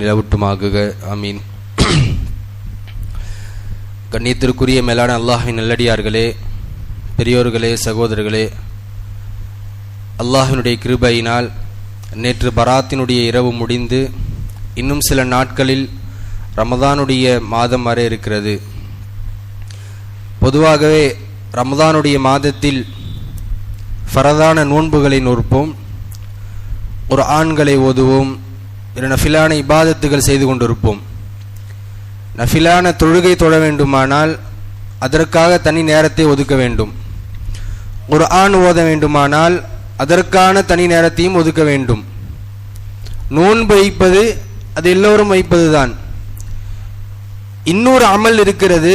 நிலவட்டுமாகுக. ஆமீன். கண்ணியத்திற்குரிய மேலான அல்லாஹின் நல்லடியார்களே பெரியோர்களே சகோதரர்களே அல்லாஹினுடைய கிருபையினால் நேற்று பராத்தினுடைய இரவு முடிந்து இன்னும் சில நாட்களில் ரமதானுடைய மாதம் வர இருக்கிறது. பொதுவாகவே ரமதானுடைய மாதத்தில் ஃபரதான நோன்புகளை நோற்போம் ஒரு ஆண்களை ஓதுவோம் இரு நஃபிலான இபாதத்துகள் செய்து கொண்டிருப்போம். நஃபிலான தொழுகை தொழ வேண்டுமானால் அதற்காக தனி நேரத்தை ஒதுக்க வேண்டும். ஒரு ஆண் ஓத வேண்டுமானால் அதற்கான தனி நேரத்தையும் ஒதுக்க வேண்டும். நோன்பு வைப்பது அது எல்லோரும் வைப்பது தான் இன்னொரு அமல் இருக்கிறது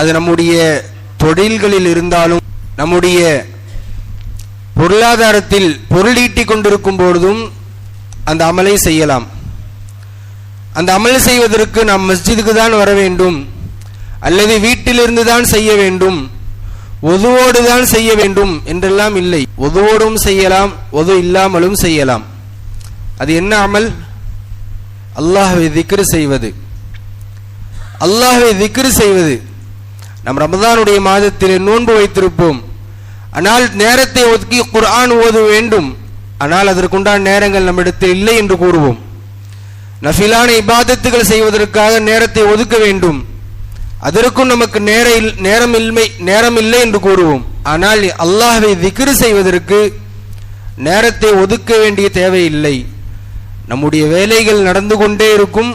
அது நம்முடைய தொழில்களில் இருந்தாலும் நம்முடைய பொருளாதாரத்தில் பொருளீட்டிக் கொண்டிருக்கும் பொழுதும் அந்த அமலை செய்யலாம். அந்த அமல் செய்வதற்கு நாம் மஸ்ஜிதுக்கு தான் வர வேண்டும். அல்லது வீட்டிலிருந்து தான் செய்ய வேண்டும். ஒதுவோடு தான் செய்ய வேண்டும் என்றெல்லாம் இல்லை. ஒதுவோடும் செய்யலாம் ஒது இல்லாமலும் செய்யலாம். அது என்ன அமல்? அல்லாஹை திக்ரு செய்வது. அல்லாஹை திக்ரு செய்வது. நம் ரமதானுடைய மாதத்தில் நோன்பு வைத்திருப்போம். ஆனால் நேரத்தை ஒதுக்கி குர்ஆன் ஓத வேண்டும். ஆனால் அதற்குண்டான நேரங்கள் நம்மிடத்தில் இல்லை என்று கூறுவோம். நஃபிலான இபாதத்துகள் செய்வதற்காக நேரத்தை ஒதுக்க வேண்டும். அதற்கும் நமக்கு நேர நேரம் இல்லை நேரம் இல்லை என்று கூறுவோம். ஆனால் அல்லாஹை திக்ரு செய்வதற்கு நேரத்தை ஒதுக்க வேண்டிய தேவையில்லை. நம்முடைய வேலைகள் நடந்து கொண்டே இருக்கும்.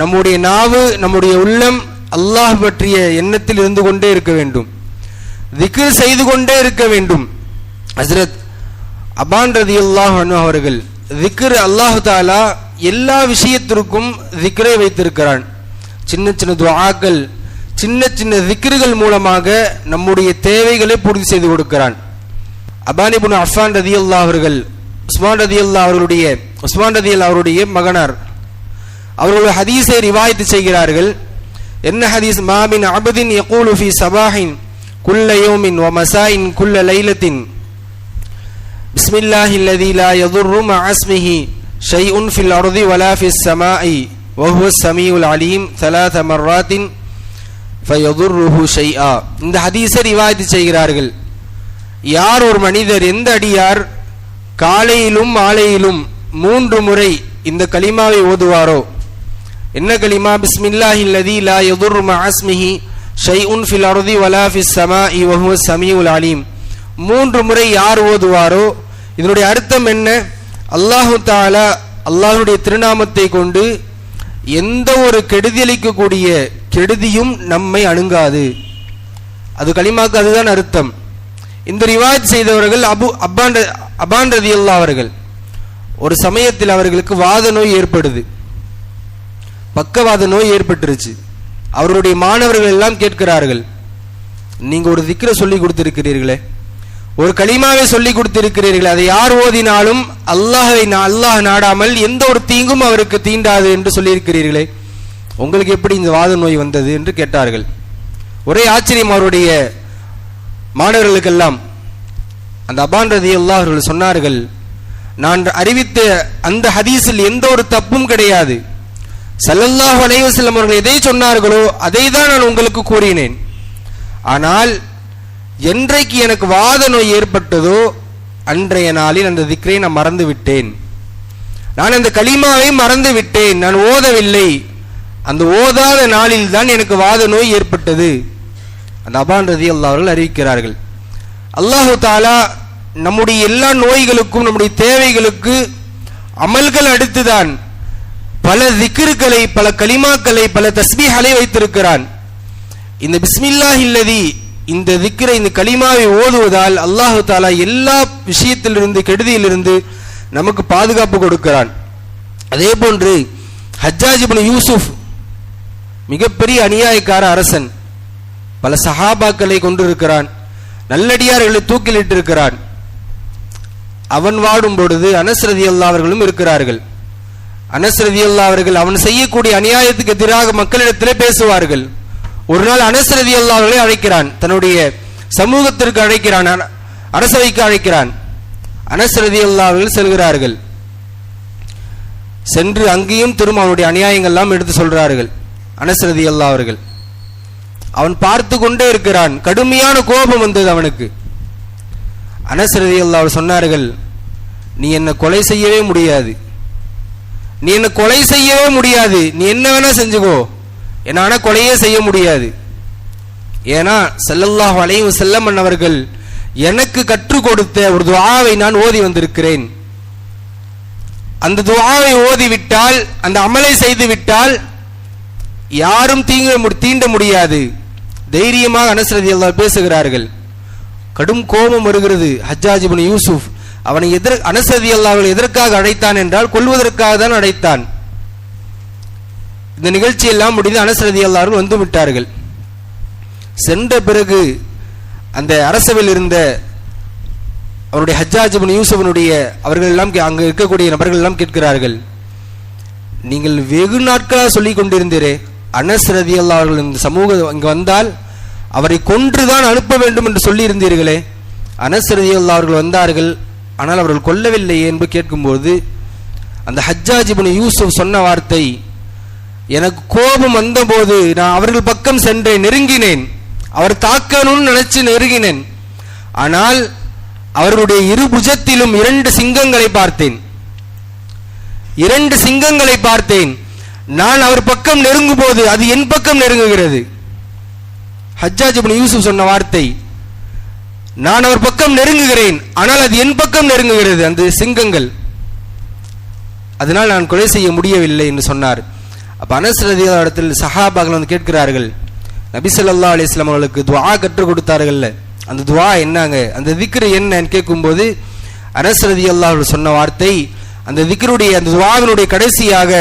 நம்முடைய நாவு நம்முடைய உள்ளம் அல்லாஹ் பற்றிய எண்ணத்தில் இருந்து கொண்டே இருக்க வேண்டும். திக்ரு செய்து கொண்டே இருக்க வேண்டும். ஹசரத் அபான் ரதி அல்லாஹ் அவர்கள் திக்ரு அல்லாஹு தாலா எல்லா விஷயத்திற்கும் திக்ரை வைத்திருக்கிறான். சின்ன சின்ன துவாக்கள் சின்ன சின்ன திக்ருகள் மூலமாக நம்முடைய தேவைகளை பூர்த்தி செய்து கொடுக்கிறான். அபானிபுன் அஃபான் ரதி அல்லா அவர்கள் உஸ்மான் ரதி அல்லா அவர்களுடைய உஸ்மான் ரதி அல்லா அவருடைய மகனார். அவர்கள் ஹதீஸை ரிவாயத்து செய்கிறார்கள். என்ன ஹதீஸ்? மாமின் அபதின் யகூலுஃபி சபாஹின் குல்ல யோமின் வ மசாயின் குல்ல லைலத்தின். பிஸ்மில்லாஹி அல்லதி லா யதுர்ரு மஅ இஸ்மிஹி ஷைஉன் ஃபில் அர்தி வலா ஃபிஸ் ஸமாஇ وهو السميع العليم ثلاث مرات فيضره شيئا இந்த ஹதீஸை ரிவாயத்து செய்கிறார்கள் யார் ஒரு மனிதர் எந்த அடியார் காலையிலும் மாலையிலும் மூன்று முறை இந்த கலிமாவை ஓதுவாரோ என்ன கலிமா பிஸ்மில்லாஹி அல்லதி லா யதுர்ரு மஅ இஸ்மிஹி ஷைஉன் ஃபில் அர்தி வலா ஃபிஸ் ஸமாஇ வஹுவ ஸமீஉல் அலீம் மூன்று முறை யார் ஓதுவாரோ இதனுடைய அர்த்தம் என்ன? அல்லாஹு தாலா அல்லாஹுடைய திருநாமத்தை கொண்டு எந்த ஒரு கெடுதியளிக்கக்கூடிய கெடுதியும் நம்மை அணுகாது. அது களிமாக்கு அதுதான் அர்த்தம். இந்த ரிவாஜ் செய்தவர்கள் அபு அப்பான் அபான் ரதி அல்லா அவர்கள். ஒரு சமயத்தில் அவர்களுக்கு வாத நோய் ஏற்படுது. பக்கவாத நோய் ஏற்பட்டுருச்சு. அவருடைய மாணவர்கள் எல்லாம் கேட்கிறார்கள் நீங்க ஒரு திக்கரை சொல்லி கொடுத்திருக்கிறீர்களே ஒரு களிமாவை சொல்லி கொடுத்திருக்கிறீர்கள். அதை யார் ஓதினாலும் அல்லாஹை அல்லாஹ் நாடாமல் எந்த ஒரு தீங்கும் அவருக்கு தீண்டாது என்று சொல்லியிருக்கிறீர்களே. உங்களுக்கு எப்படி இந்த வாத நோய் வந்தது என்று கேட்டார்கள். ஒரே ஆச்சரியம் அவருடைய மாணவர்களுக்கெல்லாம். அந்த அபான் ரதி அவர்கள் சொன்னார்கள் நான் அறிவித்த அந்த ஹதீஸில் எந்த ஒரு தப்பும் கிடையாது. சல்லல்லாஹ் அலைவசல்லம் அவர்கள் எதை சொன்னார்களோ அதை தான் நான் உங்களுக்கு கூறினேன். ஆனால் என்றைக்கு எனக்கு வாத நோய் ஏற்பட்டதோ அன்றைய நாளில் அந்த திக்ரை நான் மறந்து விட்டேன். நான் அந்த களிமாவை மறந்து விட்டேன். நான் ஓதவில்லை. அந்த ஓதாத நாளில் தான் எனக்கு வாத நோய் ஏற்பட்டது. அந்த அபான் ரதி அறிவிக்கிறார்கள். அல்லாஹு தாலா நம்முடைய எல்லா நோய்களுக்கும் நம்முடைய தேவைகளுக்கு அமல்கள் அடுத்துதான் பல திக்ருக்களை பல களிமாக்களை பல தஸ்பீஹலை வைத்திருக்கிறான். இந்த பிஸ்மில்லா இல்லதி இந்த திக்ரை இந்த களிமாவை ஓதுவதால் அல்லாஹு தாலா எல்லா விஷயத்திலிருந்து கெடுதியிலிருந்து நமக்கு பாதுகாப்பு கொடுக்கிறான். அதே போன்று ஹஜ்ஜாஜிபின் யூசுப் மிகப்பெரிய அநியாயக்கார அரசன். பல சஹாபாக்களை கொண்டிருக்கிறான். நல்லடியார்களை தூக்கிலிட்டிருக்கிறான். அவன் வாடும் பொழுது அனஸ்ரதி அல்லா அவர்களும் இருக்கிறார்கள். அனஸ்ரதி அல்லா அவர்கள் அவன் செய்யக்கூடிய அநியாயத்துக்கு எதிராக மக்களிடத்திலே பேசுவார்கள். ஒரு நாள் அனசரதி அல்லாவர்களை அழைக்கிறான். தன்னுடைய சமூகத்திற்கு அழைக்கிறான். அரசவைக்கு அழைக்கிறான். அனசரதி அல்லாவர்கள் செல்கிறார்கள். சென்று அங்கேயும் திரும்ப அவனுடைய அநியாயங்கள்லாம் எடுத்து சொல்றார்கள். அனசரதி அல்லா அவர்கள். அவன் பார்த்து கொண்டே இருக்கிறான். கடுமையான கோபம் வந்தது அவனுக்கு. அனசரதி அல்லா அவர் சொன்னார்கள் நீ என்ன கொலை செய்யவே முடியாது. நீ என்ன கொலை செய்யவே முடியாது. நீ என்ன வேணா செஞ்சுக்கோ. என்னால் கொலையே செய்ய முடியாது. ஏன்னா செல்லல்லாஹ் அலையும் வஸல்லம் அவர்கள் எனக்கு கற்றுக் கொடுத்த ஒரு துவாவை நான் ஓதி வந்திருக்கிறேன். அந்த துவாவை ஓதிவிட்டால் அந்த அமலை செய்து விட்டால் யாரும் தீங்க மு- தீண்ட முடியாது. தைரியமாக அனசரதி அல்லாஹ் பேசுகிறார்கள். கடும் கோபம் வருகிறது. ஹஜ்ஜாஜிபின் யூசுப் அவனை எதிர் அனசதி அல்லாஹ் எதற்காக அழைத்தான் என்றால் கொல்வதற்காக தான் அழைத்தான். இந்த நிகழ்ச்சி எல்லாம் முடிந்து அனசரதி எல்லாரும் வந்து விட்டார்கள் சென்ற பிறகு அந்த அரசவையில் இருந்த அவருடைய ஹஜ்ஜாஜிபின் இப்னு யூசுஃபனுடைய அவர்கள் எல்லாம் கே- அங்கு இருக்கக்கூடிய நபர்கள் எல்லாம் கேட்கிறார்கள் நீங்கள் வெகு நாட்களாக சொல்லிக் கொண்டிருந்தீரே அனஸ் ரதியல்லாஹு அவர்கள் இந்த சமூகம் இங்கு வந்தால் அவரை கொன்றுதான் அனுப்ப வேண்டும் என்று சொல்லி இருந்தீர்களே அனஸ் ரதியல்லாஹு அவர்கள் வந்தார்கள் ஆனால் அவர்கள் கொல்லவில்லை என்று கேட்கும்போது அந்த ஹஜ்ஜாஜிபின் யூசுப் சொன்ன வார்த்தை எனக்கு கோபம் வந்தபோது நான் அவர்கள் பக்கம் சென்றேன் நெருங்கினேன். அவர் தாக்கணும்னு நினைச்சு நெருங்கினேன். ஆனால் அவர்களுடைய இரு புஜத்திலும் இரண்டு சிங்கங்களை பார்த்தேன். இரண்டு சிங்கங்களை பார்த்தேன். நான் அவர் பக்கம் நெருங்கும் போது அது என் பக்கம் நெருங்குகிறது. ஹஜ்ஜாஜ் யூசுப் சொன்ன வார்த்தை நான் அவர் பக்கம் நெருங்குகிறேன் ஆனால் அது என் பக்கம் நெருங்குகிறது. அந்த சிங்கங்கள். அதனால் நான் கொலை செய்ய முடியவில்லை என்று சொன்னார். அப்போ அனஸ் ரலியல்லாஹு இடத்தில் சஹாபாக்கள் வந்து கேட்கிறார்கள். நபி ஸல்லல்லாஹு அலைஹி வஸல்லம் அவர்களுக்கு துவா கற்றுக் கொடுத்தார்கள்ல. அந்த துவா என்னங்க? அந்த திக்ரு என்னன்னு கேட்கும்போது அனஸ் ரதி அன்ஹு சொன்ன வார்த்தை அந்த திக்ருடைய அந்த துவாவினுடைய கடைசியாக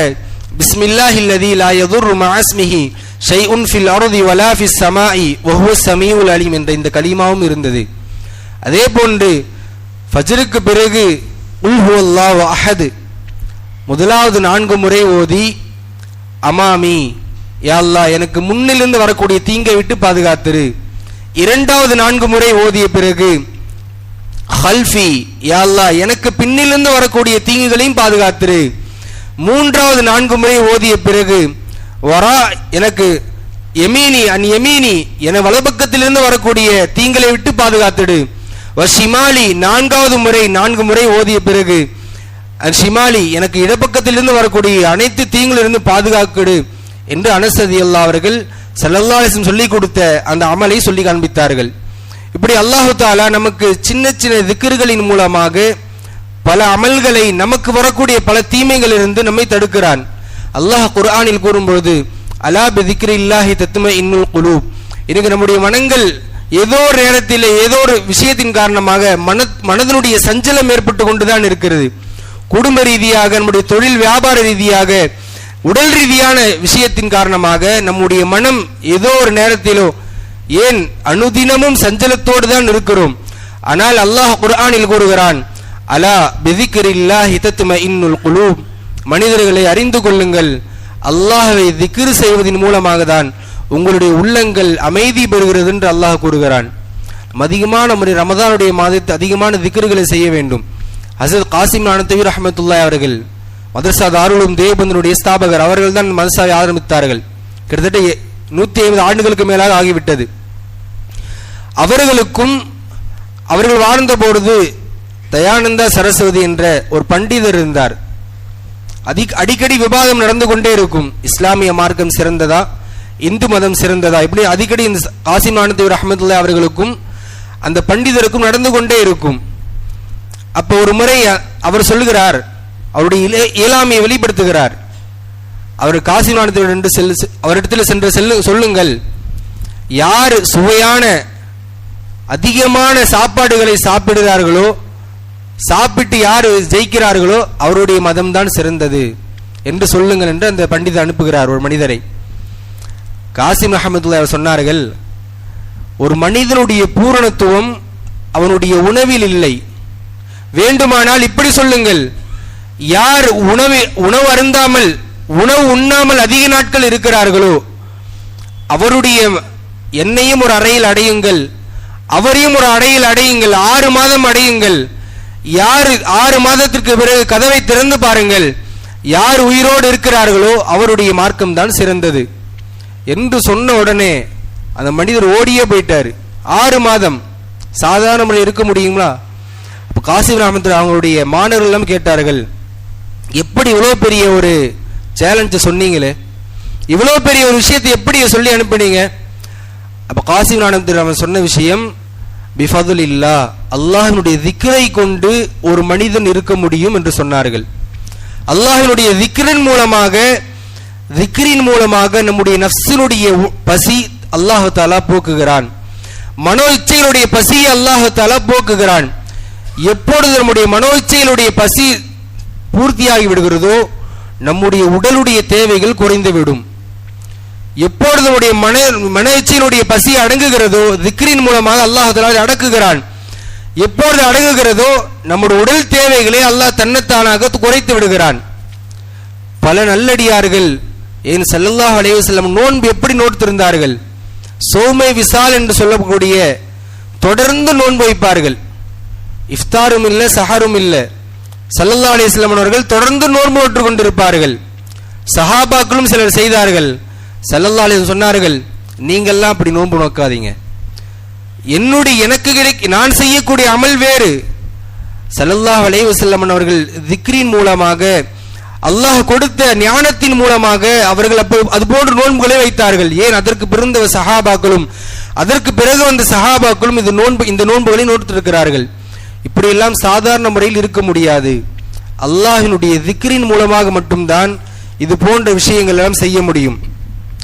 பிஸ்மில்லாஹி லதி லா ரூமாஸ்மிஹி ஷை உன் ஃபில் அருதி வலா ஃபிஸ் ஸமாஇ வஹுவ சமீவுல் அலிம் என்ற இந்த கலிமாவும் இருந்தது. அதே போன்று ஃபஜ்ருக்கு பிறகு உல் அல்லாஹ் அஹது முதலாவது நான்கு முறை ஓதி அமாமி யாழ்லா எனக்கு முன்னிலிருந்து வரக்கூடிய தீங்கை விட்டு பாதுகாத்திரு. இரண்டாவது நான்கு முறை ஓதிய பிறகு ஹல்ஃபி யாழ்லா எனக்கு பின்னிலிருந்து வரக்கூடிய தீங்குகளையும் பாதுகாத்திரு. மூன்றாவது நான்கு முறை ஓதிய பிறகு வரா எனக்கு எமீனி அன் எமீனி என வலப்பக்கத்திலிருந்து வரக்கூடிய தீங்களை விட்டு பாதுகாத்திடு. வசிமாலி நான்காவது முறை நான்கு முறை ஓதிய பிறகு ஷிமாலி எனக்கு இடப்பக்கத்திலிருந்து வரக்கூடிய அனைத்து தீங்கிலிருந்து பாதுகாக்கிடு என்று அனசதி அல்லா அவர்கள் ஸல்லல்லாஹு சொல்லிக் கொடுத்த அந்த அமலை சொல்லி காண்பித்தார்கள். இப்படி அல்லாஹு தாலா நமக்கு சின்ன சின்ன திக்கர்களின் மூலமாக பல அமல்களை நமக்கு வரக்கூடிய பல தீமைகளிலிருந்து நம்மை தடுக்கிறான். அல்லாஹ் குர்ஆனில் கூறும்பொழுது அலா பிதிக்ரி இல்லாஹி தத்தும இன்னுல் குலூப். எனக்கு நம்முடைய மனங்கள் ஏதோ ஒரு நேரத்தில் ஏதோ ஒரு விஷயத்தின் காரணமாக மன மனதனுடைய சஞ்சலம் ஏற்பட்டு கொண்டுதான் இருக்கிறது. குடும்ப ரீதியாக நம்முடைய தொழில் வியாபார ரீதியாக உடல் ரீதியான விஷயத்தின் காரணமாக நம்முடைய மனம் ஏதோ ஒரு நேரத்திலோ ஏன் அனுதினமும் சஞ்சலத்தோடு தான் இருக்கிறோம். ஆனால் அல்லாஹ் குர்ஆனில் கூறுகிறான் அலா பிதிக்கிரில்லா ஹிதத்தும இன்னுல் குலூப். மனிதர்களை அறிந்து கொள்ளுங்கள். அல்லாஹை திக்ரு செய்வதன் மூலமாக தான் உங்களுடைய உள்ளங்கள் அமைதி பெறுகிறது என்று அல்லாஹ் கூறுகிறான். அதிகமான நம்முடைய ரமதானுடைய மாதத்தை அதிகமான திக்ருகளை செய்ய வேண்டும். ஹசரத் காசிம் அனந்தவி ரஹமத்துல்லாய் அவர்கள் மதரசா தாருலும் தேவபந்தனுடைய ஸ்தாபகர் அவர்கள் தான் மதரசாவை ஆரம்பித்தார்கள். கிட்டத்தட்ட எ- நூத்தி ஐம்பது ஆண்டுகளுக்கு மேலாக ஆகிவிட்டது. அவர்களுக்கும் அவர்கள் வாழ்ந்த பொழுது தயானந்தா சரஸ்வதி என்ற ஒரு பண்டிதர் இருந்தார். அதிக அடிக்கடி விவாதம் நடந்து கொண்டே இருக்கும். இஸ்லாமிய மார்க்கம் சிறந்ததா? இந்து மதம் சிறந்ததா? இப்படி அடிக்கடி இந்த காசிம் ஆனந்த் ரஹமத்துல்லா அவர்களுக்கும் அந்த பண்டிதருக்கும் நடந்து கொண்டே இருக்கும். அப்போ ஒரு முறை அவர் சொல்லுகிறார் அவருடைய இல- இயலாமையை வெளிப்படுத்துகிறார். அவர் காசிம் செல் அவரிடத்தில் சென்று செல்லு சொல்லுங்கள். யார் சுவையான அதிகமான சாப்பாடுகளை சாப்பிடுகிறார்களோ சாப்பிட்டு யார் ஜெயிக்கிறார்களோ அவருடைய மதம்தான் சிறந்தது என்று சொல்லுங்கள் என்று அந்த பண்டிதர் அனுப்புகிறார் ஒரு மனிதரை. காசிம் அஹமதுல்லா அவர் சொன்னார்கள் ஒரு மனிதனுடைய பூரணத்துவம் அவனுடைய உணவில் இல்லை. வேண்டுமானால் இப்படி சொல்லுங்கள். யார் உணவு உணவு அருந்தாமல் உணவு உண்ணாமல் அதிக நாட்கள் இருக்கிறார்களோ அவருடைய என்னையும் ஒரு அறையில் அடையுங்கள். அவரையும் ஒரு அறையில் அடையுங்கள். ஆறு மாதம் அடையுங்கள். யார் ஆறு மாதத்திற்கு பிறகு கதவை திறந்து பாருங்கள். யார் உயிரோடு இருக்கிறார்களோ அவருடைய மார்க்கம் தான் சிறந்தது. என்று சொன்ன உடனே அந்த மனிதர் ஓடியே போயிட்டார். ஆறு மாதம். சாதாரண இருக்க முடியுங்களா? காசிப் காசிம் ராமந்தர் அவங்களுடைய மாணவர்கள் எல்லாம் கேட்டார்கள் எப்படி இவ்வளோ பெரிய ஒரு சேலஞ்சை சொன்னீங்களே? இவ்வளோ பெரிய ஒரு விஷயத்தை எப்படி சொல்லி அனுப்புனீங்க? அப்போ காசிப் ராமந்தர் அவன் சொன்ன விஷயம் பிஃபதுல் இல்லா அல்லாஹினுடைய திக்ரை கொண்டு ஒரு மனிதன் இருக்க முடியும் என்று சொன்னார்கள். அல்லாஹினுடைய திக்ரின் மூலமாக திக்ரின் மூலமாக நம்முடைய நஃப்ஸினுடைய உ- பசி அல்லாஹு தாலா போக்குகிறான். மனோ இச்சைகளுடைய பசியை அல்லாஹு தாலா போக்குகிறான். எப்பொழுது நம்முடைய மனோ பசி பூர்த்தியாகி விடுகிறதோ நம்முடைய உடலுடைய தேவைகள் குறைந்துவிடும் எப்பொழுது நம்முடைய மன மனேச்சையினுடைய பசி அடங்குகிறதோ திக்ரின் மூலமாக அல்லாஹ் அடக்குகிறான். எப்பொழுது அடங்குகிறதோ நம்முடைய உடல் தேவைகளை அல்லாஹ் தன்னைத்தானாக குறைத்து விடுகிறான். பல நல்லடியார்கள் ஏன் ஸல்லல்லாஹு அலைஹி வஸல்லம் நோன்பு எப்படி நோட்டிருந்தார்கள் சோமை விசால் என்று சொல்லக்கூடிய தொடர்ந்து நோன்பு வைப்பார்கள். இஃப்தாரும் இல்லை சஹரும் இல்லை. சல்லல்லா அலைஹி அவர்கள் தொடர்ந்து நோன்பு நோற்று கொண்டிருப்பார்கள் சஹாபாக்களும் சிலர் செய்தார்கள். சல்லல்லா அலைஹி சொன்னார்கள் நீங்கள்லாம் அப்படி நோன்பு நோக்காதீங்க. என்னுடைய எனக்கு கிடைக்க நான் செய்யக்கூடிய அமல் வேறு. ஸல்லல்லாஹு அலைவசல்லமன் அவர்கள் திக்ரின் மூலமாக அல்லாஹ் கொடுத்த ஞானத்தின் மூலமாக அவர்கள் அப்போ அதுபோன்று நோன்புகளை வைத்தார்கள். ஏன்? அதற்கு பிறந்த சஹாபாக்களும் அதற்கு பிறகு வந்த சஹாபாக்களும் இந்த நோன்பு இந்த நோன்புகளை நோட்டிருக்கிறார்கள் இப்படியெல்லாம் சாதாரண முறையில் இருக்க முடியாது. அல்லாஹினுடைய திக்ரின் மூலமாக மட்டும்தான் இது போன்ற விஷயங்கள் எல்லாம் செய்ய முடியும்.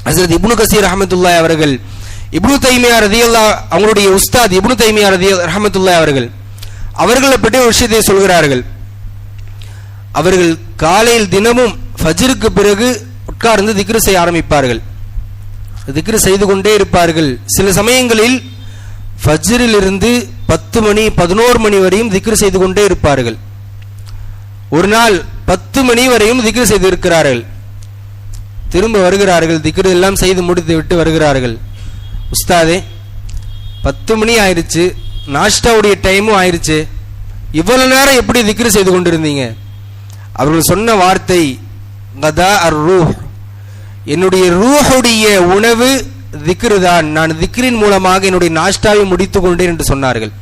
ஹசரத் இப்னு கசீர் ரஹமத்துல்லாஹி அவர்கள் இப்னு தைமியா ரதியல்லா அவங்களுடைய உஸ்தாத் இப்னு தைமியா ரதி ரஹமத்துல்லாஹி அவர்கள் அவர்களை பற்றி ஒரு விஷயத்தை சொல்கிறார்கள். அவர்கள் காலையில் தினமும் ஃபஜருக்கு பிறகு உட்கார்ந்து திக்ரு செய்ய ஆரம்பிப்பார்கள். திக்ரு செய்து கொண்டே இருப்பார்கள். சில சமயங்களில் ஃபஜ்ரிலிருந்து பத்து மணி பதினோரு மணி வரையும் திக்ரு செய்து கொண்டே இருப்பார்கள். ஒரு நாள் பத்து மணி வரையும் திக்ரு செய்து இருக்கிறார்கள் திரும்ப வருகிறார்கள் திக்ரு எல்லாம் செய்து முடித்து விட்டு வருகிறார்கள். உஸ்தாதே பத்து மணி ஆயிடுச்சு நாஷ்டாவுடைய டைமும் ஆயிடுச்சு இவ்வளவு நேரம் எப்படி திக்ரு செய்து கொண்டிருந்தீங்க? அவர்கள் சொன்ன வார்த்தை கதா அர் ரூஹ் என்னுடைய ரூஹுடைய உணவு திக்ரு தான். நான் திக்ரின் மூலமாக என்னுடைய நாஷ்டாவை முடித்து கொண்டேன் என்று சொன்னார்கள்.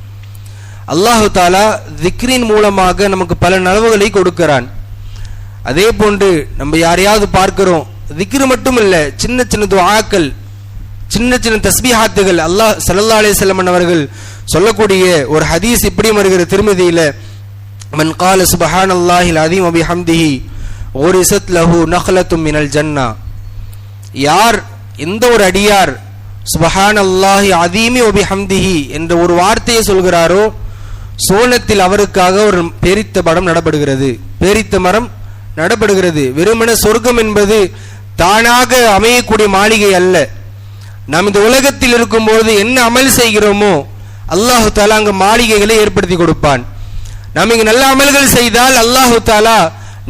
அல்லாஹு தாலா திக்ரின் மூலமாக நமக்கு பல நலவுகளை கொடுக்கிறான். அதே போன்று நம்ம யாரையாவது பார்க்கிறோம் திக்ரு மட்டும் இல்லை சின்ன சின்ன துவாக்கள் சின்ன சின்ன தஸ்பிஹாத்துகள் அல்லாஹ் சல்லா அலைஹி அவர்கள் சொல்லக்கூடிய ஒரு ஹதீஸ் இப்படி வருகிற திருமதியில மன் கால சுபஹானல்லாஹில் அதீம் வபிஹம்திஹி ஒரிசத் லஹு நஹ்லத்தும் மினல் ஜன்னா. யார் எந்த ஒரு அடியார் சுபஹான் அல்லாஹி அதீமி ஒபி ஹம்திஹி என்ற ஒரு வார்த்தையை சொல்கிறாரோ சோனத்தில் அவருக்காக ஒரு பேரித்த படம் நடப்படுகிறது. பேரித்த மரம் நடப்படுகிறது. வெறுமன சொர்க்கம் என்பது தானாக அமையக்கூடிய மாளிகை அல்ல. நாம் இந்த உலகத்தில் இருக்கும்போது என்ன அமல் செய்கிறோமோ அல்லாஹு தாலா அங்கு மாளிகைகளை ஏற்படுத்தி கொடுப்பான். நாம் இங்கு நல்ல அமல்கள் செய்தால் அல்லாஹு தாலா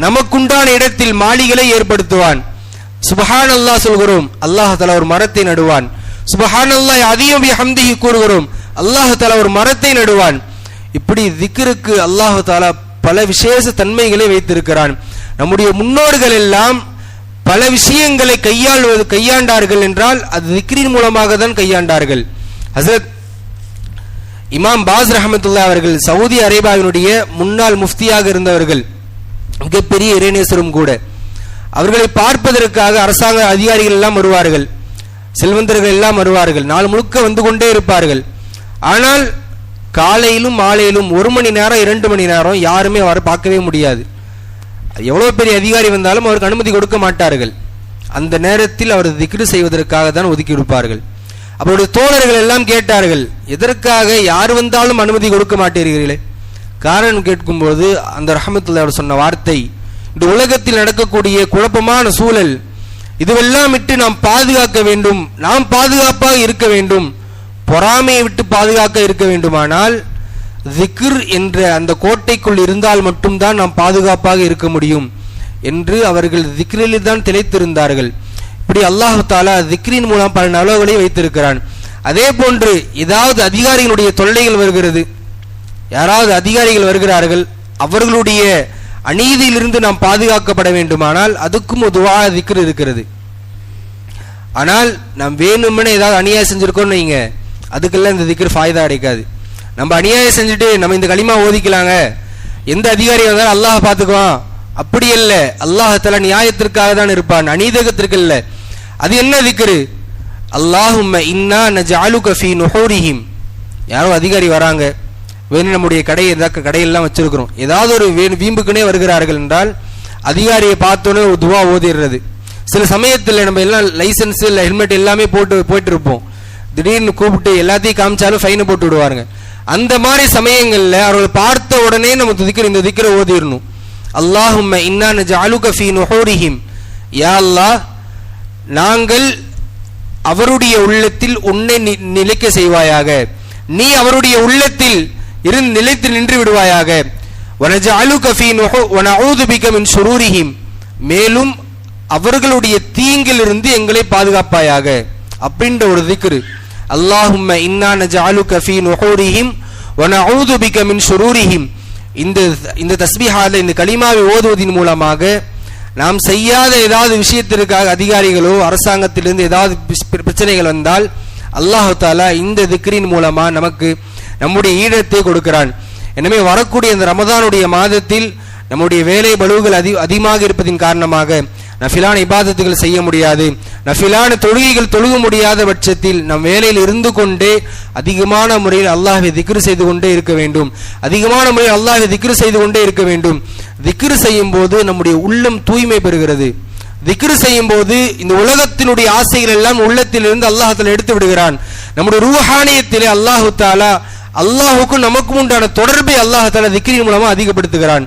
நமக்குண்டான இடத்தில் மாளிகளை ஏற்படுத்துவான். சுபஹான் அல்லாஹ் சொல்கிறோம். அல்லாஹ் தலா ஒரு மரத்தை நடுவான். சுபஹான் அல்லாஹ் அதிகம் ஹம்திகி கூறுகிறோம். அல்லாஹ் தலா ஒரு மரத்தை நடுவான். இப்படி திக்ருக்கு அல்லாஹ் தாலா பல விசேஷ தன்மைகளை வைத்திருக்கிறான். நம்முடைய முன்னோர்கள் எல்லாம் பல விஷயங்களை கையாள்வது கையாண்டார்கள் என்றால் அது திக்ரின் மூலமாக தான் கையாண்டார்கள். ஹசரத் இமாம் பாஸ் ரஹமத்துல்லா அவர்கள் சவுதி அரேபியாவினுடைய முன்னாள் முஃப்தியாக இருந்தவர்கள் மிகப்பெரிய இறைநேசரும் கூட. அவர்களை பார்ப்பதற்காக அரசாங்க அதிகாரிகள் எல்லாம் வருவார்கள். செல்வந்தர்கள் எல்லாம் வருவார்கள். நாள் முழுக்க வந்து கொண்டே இருப்பார்கள். ஆனால் காலையிலும் மாலையிலும் ஒரு மணி நேரம் இரண்டு மணி நேரம் யாருமே அவரை பார்க்கவே முடியாது. எவ்வளோ பெரிய அதிகாரி வந்தாலும் அவருக்கு அனுமதி கொடுக்க மாட்டார்கள். அந்த நேரத்தில் அவர் திக்ரு செய்வதற்காக தான் ஒதுக்கி இருப்பார்கள். அவருடைய தோழர்கள் எல்லாம் கேட்டார்கள் எதற்காக யார் வந்தாலும் அனுமதி கொடுக்க மாட்டீர்களே? காரணம் கேட்கும்போது அந்த ரஹமத்துல்லா அவர் சொன்ன வார்த்தை இந்த உலகத்தில் நடக்கக்கூடிய குழப்பமான சூழல் இதுவெல்லாம் விட்டு நாம் பாதுகாக்க வேண்டும். நாம் பாதுகாப்பாக இருக்க வேண்டும். பொறாமையை விட்டு பாதுகாக்க இருக்க வேண்டுமானால் திக்ர் என்ற அந்த கோட்டைக்குள் இருந்தால் மட்டும்தான் நாம் பாதுகாப்பாக இருக்க முடியும் என்று அவர்கள் திக்ரில் தான் திளைத்திருந்தார்கள். இப்படி அல்லாஹு தாலா திக்ரின் மூலம் பல நலவுகளை வைத்திருக்கிறான். அதே போன்று ஏதாவது அதிகாரிகளுடைய தொல்லைகள் வருகிறது. யாராவது அதிகாரிகள் வருகிறார்கள் அவர்களுடைய அநீதியிலிருந்து நாம் பாதுகாக்கப்பட வேண்டுமானால் அதுக்கும் ஒரு துவா திக்ர் இருக்கிறது. ஆனால் நாம் வேணும்னு ஏதாவது அநியாயம் செஞ்சிருக்கோம்னு வைங்க. அதுக்கெல்லாம் இந்த திக்ர் ஃபாய்தா கிடைக்காது நம்ம அநியாயம் செஞ்சுட்டு நம்ம இந்த களிமா ஓதிக்கலாங்க. எந்த அதிகாரி வந்தாலும் அல்லாஹ் பார்த்துக்குவான். அப்படி இல்லை. அல்லாஹ் நியாயத்திற்காக தான் இருப்பான். அநீதகத்திற்கு இல்லை. அது என்ன திக்ரு? அல்லாஹும் இன்னா நஜஅலுக கஃபி நுஹூரிஹிம். யாரோ அதிகாரி வராங்க. வேணும் நம்முடைய கடையை ஏதாவது கடையெல்லாம் வச்சிருக்கிறோம். ஏதாவது ஒரு வே வீம்புக்குனே வருகிறார்கள் என்றால் அதிகாரியை பார்த்தோன்னே ஒரு துவா ஓதிடுறது. சில சமயத்தில் நம்ம எல்லாம் லைசன்ஸ் இல்லை ஹெல்மெட் எல்லாமே போட்டு போயிட்டு இருப்போம் திடீர்னு கூப்பிட்டு எல்லாத்தையும் காமிச்சாலும் ஃபைனை போட்டு விடுவாருங்க. அந்த மாதிரி சமயங்களில் அவர்களை பார்த்த உடனே நம்ம திக்கிற இந்த திக்கிற ஓதிடணும். அல்லாஹும் இன்னா நஜஅலுக ஃபீ நுஹூரிஹிம். யா அல்லாஹ் நாங்கள் அவருடைய உள்ளத்தில் உன்னை நி- நிலைக்க செய்வாயாக. நீ அவருடைய உள்ளத்தில் இருந்து நிலைத்து நின்று விடுவாயாக. மேலும் அவர்களுடைய தீங்கிலிருந்து எங்களை பாதுகாப்பாயாக. அப்படின்ற ஒரு திக்ரு. அல்லாஹும் இன்னானிம் இந்த இந்த தஸ்பிஹால இந்த கலிமாவை ஓதுவதன் மூலமாக நாம் செய்யாத ஏதாவது விஷயத்திற்காக அதிகாரிகளோ அரசாங்கத்திலிருந்து ஏதாவது பிரச்சனைகள் வந்தால் அல்லாஹு தாலா இந்த திக்ரின் மூலமாக நமக்கு நம்முடைய ஈழத்தை கொடுக்கிறான். எனவே வரக்கூடிய இந்த ரமதானுடைய மாதத்தில் நம்முடைய வேலை பலுவுகள் அதி அதிகமாக இருப்பதின் காரணமாக நஃபிலான இபாதத்துகள் செய்ய முடியாது. நஃபிலான தொழுகைகள் தொழுக முடியாத பட்சத்தில் நம் வேலையில் இருந்து கொண்டே அதிகமான முறையில் அல்லாஹை திக்ரு செய்து கொண்டே இருக்க வேண்டும். அதிகமான முறையில் அல்லாஹை திக்ரு செய்து கொண்டே இருக்க வேண்டும். திக்ரு செய்யும் போது நம்முடைய உள்ளம் தூய்மை பெறுகிறது. திக்ரு செய்யும் போது இந்த உலகத்தினுடைய ஆசைகள் எல்லாம் உள்ளத்திலிருந்து அல்லாஹத்தில் எடுத்து விடுகிறான். நம்முடைய ரூஹானியத்திலே அல்லாஹு தாலா அல்லாஹுக்கும் நமக்கும் உண்டான தொடர்பை அல்லாஹ் தனது திக்ரின் மூலமாக அதிகப்படுத்துகிறான்.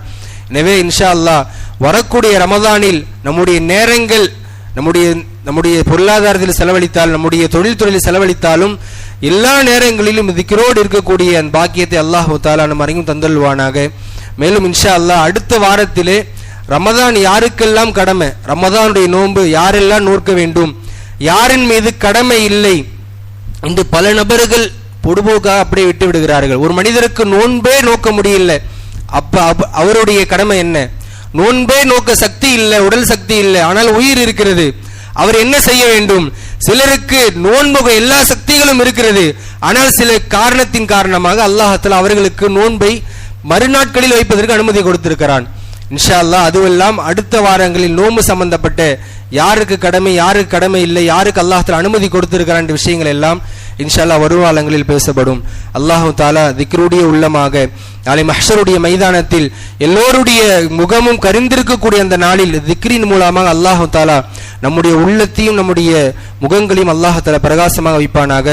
எனவே இன்ஷா அல்லாஹ் வரக்கூடிய ரமதானில் நம்முடைய நேரங்கள் நம்முடைய நம்முடைய பொருளாதாரத்தில் செலவழித்தால் நம்முடைய தொழில் துறையில் செலவழித்தாலும் எல்லா நேரங்களிலும் திக்ரோடு இருக்கக்கூடிய அந்த பாக்கியத்தை அல்லாஹு தாலா நம் அறிவும் தந்தல்வானாக மேலும் இன்ஷா அல்லாஹ் அடுத்த வாரத்திலே ரமதான் யாருக்கெல்லாம் கடமை? ரமதானுடைய நோன்பு யாரெல்லாம் நோக்க வேண்டும்? யாரின் மீது கடமை இல்லை? இன்று பல நபர்கள் பொடுபோக்காக அப்படியே விட்டு விடுகிறார்கள். ஒரு மனிதருக்கு நோன்பே நோக்க முடியல. அப்ப அவருடைய கடமை என்ன? நோன்பே நோக்க சக்தி இல்லை உடல் சக்தி இல்லை. ஆனால் உயிர் இருக்கிறது. அவர் என்ன செய்ய வேண்டும்? சிலருக்கு நோன்புக எல்லா சக்திகளும் இருக்கிறது. ஆனால் சில காரணத்தின் காரணமாக அல்லாஹத்தில் அவர்களுக்கு நோன்பை மறுநாட்களில் வைப்பதற்கு அனுமதி கொடுத்திருக்கிறான். இன்ஷா அல்லா அதுவெல்லாம் அடுத்த வாரங்களில் நோன்பு சம்பந்தப்பட்ட யாருக்கு கடமை யாருக்கு கடமை இல்லை யாருக்கு அல்லாஹத்தில் அனுமதி கொடுத்திருக்கிறான் விஷயங்கள் எல்லாம் இன்ஷால்லா வரும் வருவாலங்களில் பேசப்படும். அல்லாஹு தாலா திக்ருடைய உள்ளமாக நாளை மஹ்ஷருடைய மைதானத்தில் எல்லோருடைய முகமும் கரிந்திருக்கக்கூடிய அந்த நாளில் திக்ரின் மூலமாக அல்லாஹு தாலா நம்முடைய உள்ளத்தையும் நம்முடைய முகங்களையும் அல்லாஹு தாலா பிரகாசமாக வைப்பானாக.